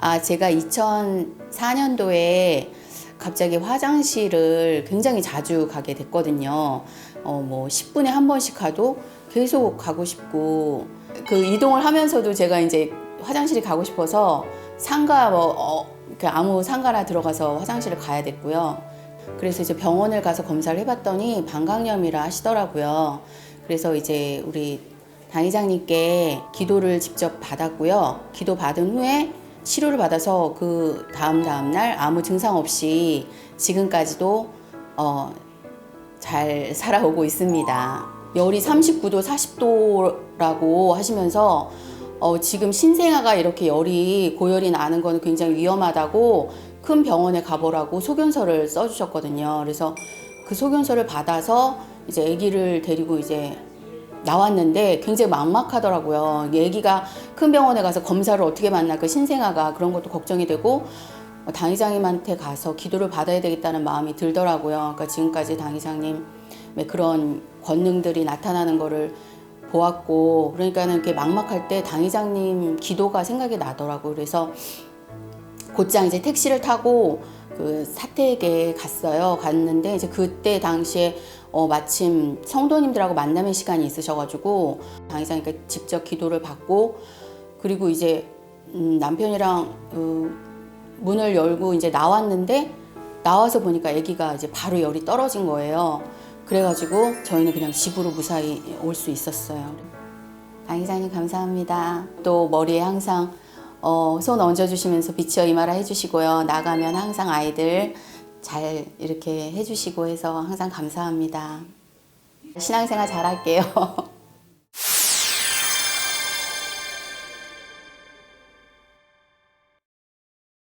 아, 제가 2004년도에 갑자기 화장실을 굉장히 자주 가게 됐거든요. 어, 뭐 10분에 한 번씩 가도 계속 가고 싶고 그 이동을 하면서도 제가 이제 화장실이 가고 싶어서 상가 뭐 어, 그 아무 상가나 들어가서 화장실을 가야 됐고요. 그래서 이제 병원을 가서 검사를 해봤더니 방광염이라 하시더라고요. 그래서 이제 우리 당의장님께 기도를 직접 받았고요. 기도 받은 후에 치료를 받아서 그 다음 다음 날 아무 증상 없이 지금까지도 어, 잘 살아오고 있습니다. 열이 39도, 40도라고 하시면서 어, 지금 신생아가 이렇게 열이 고열이 나는 건 굉장히 위험하다고 큰 병원에 가보라고 소견서를 써주셨거든요. 그래서 그 소견서를 받아서 이제 아기를 데리고 이제 나왔는데 굉장히 막막하더라고요. 아기가 큰 병원에 가서 검사를 어떻게 받나 그 신생아가 그런 것도 걱정이 되고 어, 당의장님한테 가서 기도를 받아야 되겠다는 마음이 들더라고요. 그러니까 지금까지 당의장님의 그런 권능들이 나타나는 거를 보았고 그러니까는 이렇게 막막할 때 당의장님 기도가 생각이 나더라고요. 그래서 곧장 이제 택시를 타고 그 사택에 갔어요. 갔는데 이제 그때 당시에 어, 마침 성도님들하고 만남의 시간이 있으셔가지고 당의장님께 직접 기도를 받고 그리고 이제 음, 남편이랑 그 문을 열고 이제 나왔는데 나와서 보니까 아기가 이제 바로 열이 떨어진 거예요. 그래가지고 저희는 그냥 집으로 무사히 올 수 있었어요. 당의장님 감사합니다. 또 머리에 항상 어, 손 얹어주시면서 빛이여 이마라 해주시고요. 나가면 항상 아이들 잘 이렇게 해주시고 해서 항상 감사합니다. 신앙생활 잘할게요.